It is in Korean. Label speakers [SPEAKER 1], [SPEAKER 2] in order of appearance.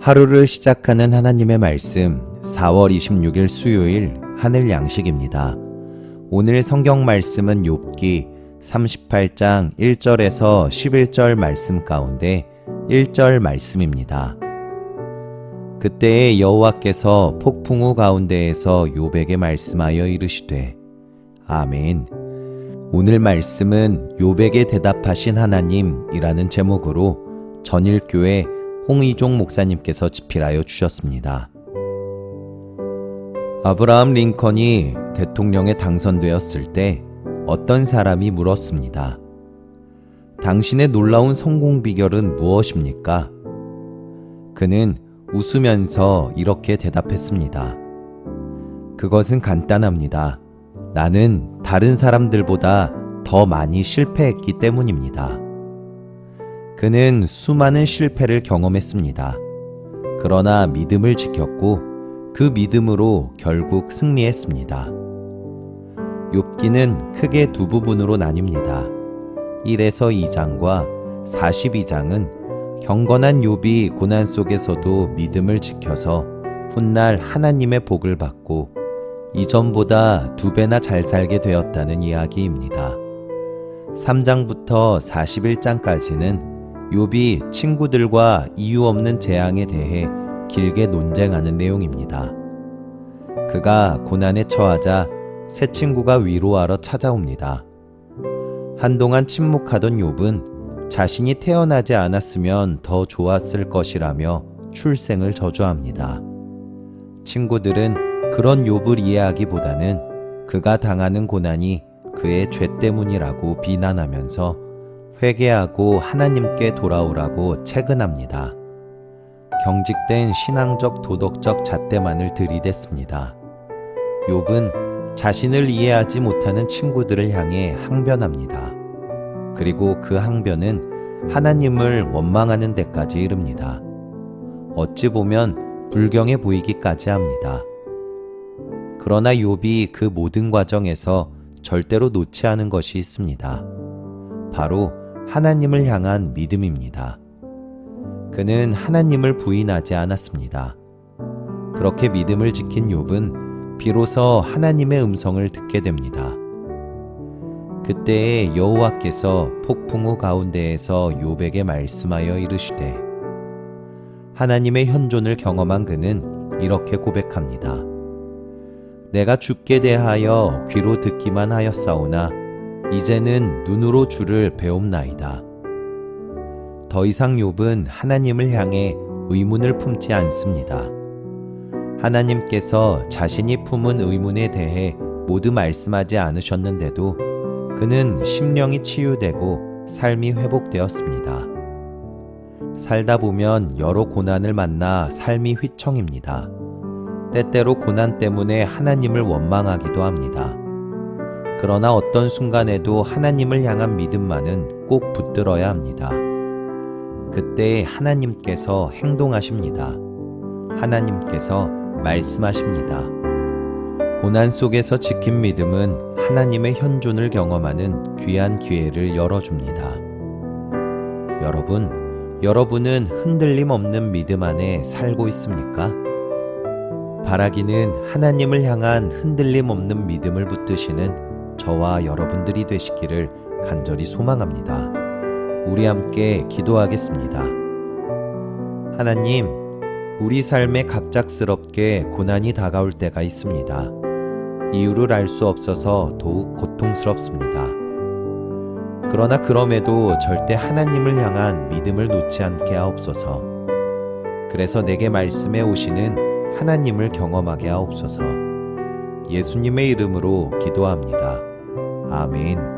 [SPEAKER 1] 하루를 시작하는 하나님의 말씀 4월 26일 수요일 하늘 양식입니다. 오늘 성경 말씀은 욥기 38장 1절에서 11절 말씀 가운데 1절 말씀입니다. 그때에 여호와께서 폭풍 우 가운데에서 욥에게 말씀하여 이르시되 아멘. 오늘 말씀은 욥에게 대답하신 하나님이라는 제목으로 전일교회 홍의종 목사님께서 집필하여 주셨습니다. 아브라함 링컨이 대통령에 당선되었을 때 어떤 사람이 물었습니다. 당신의 놀라운 성공 비결은 무엇입니까? 그는 웃으면서 이렇게 대답했습니다. 그것은 간단합니다. 나는 다른 사람들보다 더 많이 실패했기 때문입니다. 그는 수많은 실패를 경험했습니다. 그러나 믿음을 지켰고 그 믿음으로 결국 승리했습니다. 욥기는 크게 두 부분으로 나뉩니다. 1에서 2장과 42장은 경건한 욥이 고난 속에서도 믿음을 지켜서 훗날 하나님의 복을 받고 이전보다 두 배나 잘 살게 되었다는 이야기입니다. 3장부터 41장까지는 욥이 친구들과 이유 없는 재앙에 대해 길게 논쟁하는 내용입니다. 그가 고난에 처하자 새 친구가 위로하러 찾아옵니다. 한동안 침묵하던 욥은 자신이 태어나지 않았으면 더 좋았을 것이라며 출생을 저주합니다. 친구들은 그런 욥을 이해하기보다는 그가 당하는 고난이 그의 죄 때문이라고 비난하면서 회개하고 하나님께 돌아오라고 채근합니다. 경직된 신앙적 도덕적 잣대만을 들이댔습니다. 욥은 자신을 이해하지 못하는 친구들을 향해 항변합니다. 그리고 그 항변은 하나님을 원망하는 데까지 이릅니다. 어찌 보면 불경해 보이기까지 합니다. 그러나 욥이 그 모든 과정에서 절대로 놓지 않은 것이 있습니다. 바로 하나님을 향한 믿음입니다. 그는 하나님을 부인하지 않았습니다. 그렇게 믿음을 지킨 욥은 비로소 하나님의 음성을 듣게 됩니다. 그때에 여호와께서 폭풍 우 가운데에서 욥에게 말씀하여 이르시되 하나님의 현존을 경험한 그는 이렇게 고백합니다. 내가 죽게 대하여 귀로 듣기만 하였사오나 이제는 눈으로 주를 배움나이다. 더 이상 욥은 하나님을 향해 의문을 품지 않습니다. 하나님께서 자신이 품은 의문에 대해 모두 말씀하지 않으셨는데도 그는 심령이 치유되고 삶이 회복되었습니다. 살다 보면 여러 고난을 만나 삶이 휘청입니다. 때때로 고난 때문에 하나님을 원망하기도 합니다. 그러나 어떤 순간에도 하나님을 향한 믿음만은 꼭 붙들어야 합니다. 그때 하나님께서 행동하십니다. 하나님께서 말씀하십니다. 고난 속에서 지킨 믿음은 하나님의 현존을 경험하는 귀한 기회를 열어줍니다. 여러분, 여러분은 흔들림 없는 믿음 안에 살고 있습니까? 바라기는 하나님을 향한 흔들림 없는 믿음을 붙드시는 저와 여러분들이 되시기를 간절히 소망합니다. 우리 함께 기도하겠습니다. 하나님, 우리 삶에 갑작스럽게 고난이 다가올 때가 있습니다. 이유를 알 수 없어서 더욱 고통스럽습니다. 그러나 그럼에도 절대 하나님을 향한 믿음을 놓지 않게 하옵소서. 그래서 내게 말씀해 오시는 하나님을 경험하게 하옵소서. 예수님의 이름으로 기도합니다. 아멘.